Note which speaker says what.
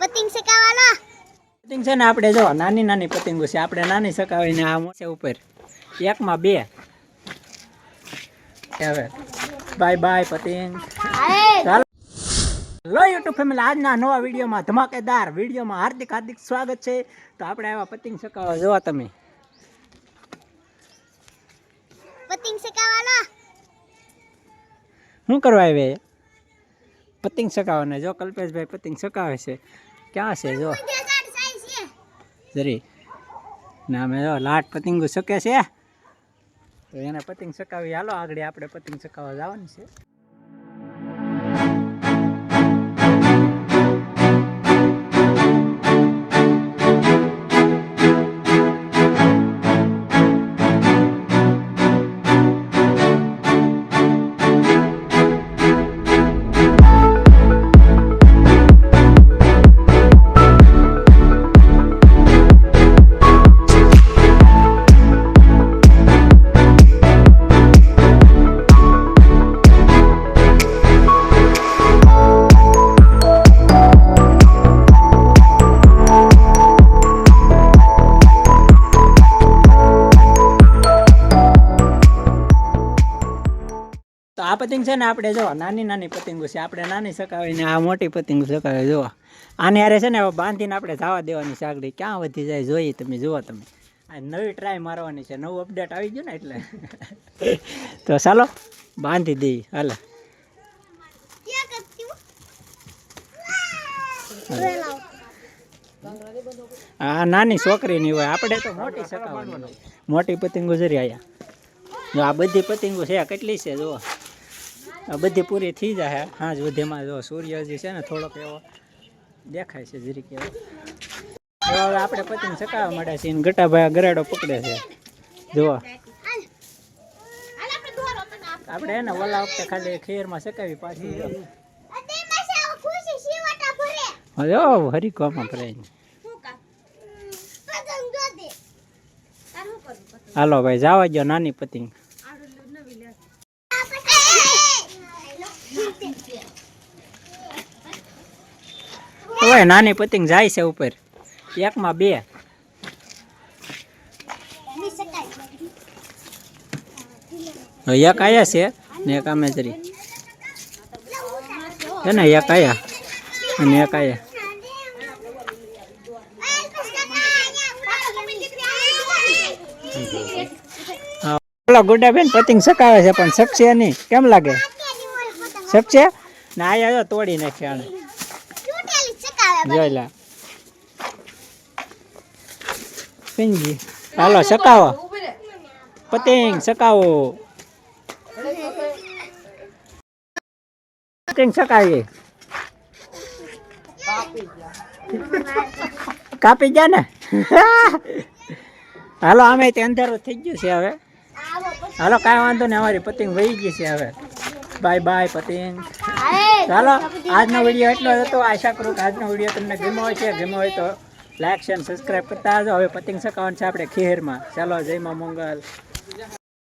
Speaker 1: પતંગ ચગાવવાનો
Speaker 2: પતંગ છે ને આપણે જો નાની નાની પતંગો છે. આપણે નાની સકાવીને આ મોસે ઉપર. એકમાં બે. હવે. બાય બાય પતંગ. ચાલો. લો યુટ્યુબ ફેમિલી આજના નવા વિડીયોમાં ધમાકેદાર વિડીયોમાં હાર્દિક હાર્દિક સ્વાગત છે. તો આપણે આવા પતંગ સકાવા જોવા તમે.
Speaker 1: પતંગ ચગાવવાનો
Speaker 2: શું કરવા આવ્યા પતંગ સકાવવાના જો કલ્પેશભાઈ પતંગ સકાવે છે. ક્યાં છે, જો? જરી. ના અમે જો લાટ પતંગો શકે છે. તો એને પતંગ સકાવી હાલો, આગળ આપણે પતંગ સકાવવા જવાની છે. આ પતંગ છે ને આપણે જો, નાની નાની પતંગો છે. આપણે નાની સકાવીને આ મોટી પતંગ સકાવે, જો. આને હારે છે ને બાંધીને આપણે જવા દેવાની સાગડી. ક્યાં વધી જાય જોઈએ તમે, જુઓ તમે. આ નવી ટ્રાય મારવાની છે. નવું અપડેટ આવી ગયું ને એટલે. તો ચાલો, બાંધી દઈએ હાલો. આ નાની છોકરીની હોય. આપણે તો મોટી સકાવવાની. મોટી પતંગો જરી આયા આ બધી પતંગો છે. કેટલી છે, જુઓ. બધી પૂરી થઈ જાય હાજ વધેમાં જો સૂર્ય જે છે ને થોડોક એવો દેખાય છે જરીક એવો. હવે આપણે પતિને ચકાવવા માંડ્યા છીએ ગટાભાઈ ગરાડો પકડે છે. જુઓ. આપણે એને ઓલા વખતે ખાલી ખીરમાં ચકાવી પાછી. ઓ હરીકોમાં ભરાય હાલો ભાઈ, જવા ગયો નાની પતંગ ઓય નાની પતંગ જાય છે ઉપર. એકમાં બે. એક આયા છે ને એક આમે જરી છે ને, એક આયા. અને એક આયા. ગુડા બેન પતંગ સકાવે છે, પણ શકશે નહીં. કેમ લાગે? શકશે ને આયા જો તોડી નાખે આને. જોઈ લે. પિંજી હાલો સકાવો પતંગ સકાવો પતંગ સકાવી કાપી ગયા ને? હાલો અમે તે અંધારું થઈ ગયું છે હવે. હાલો કાંઈ વાંધો નહીં અમારી પતંગ વહી ગઈ છે હવે. બાય બાય પતંગ ચાલો આજનો વીડિયો એટલો જ હતો. આશા કરું કે આજનો વીડિયો તમને ગમ્યો હોય છે. ગમ્યો હોય તો લાઈક શેર સબસ્ક્રાઈબ કરતા હવે પતંગ સકાવવાનું છે આપણે ખીરમાં. ચાલો જય મા મંગલ.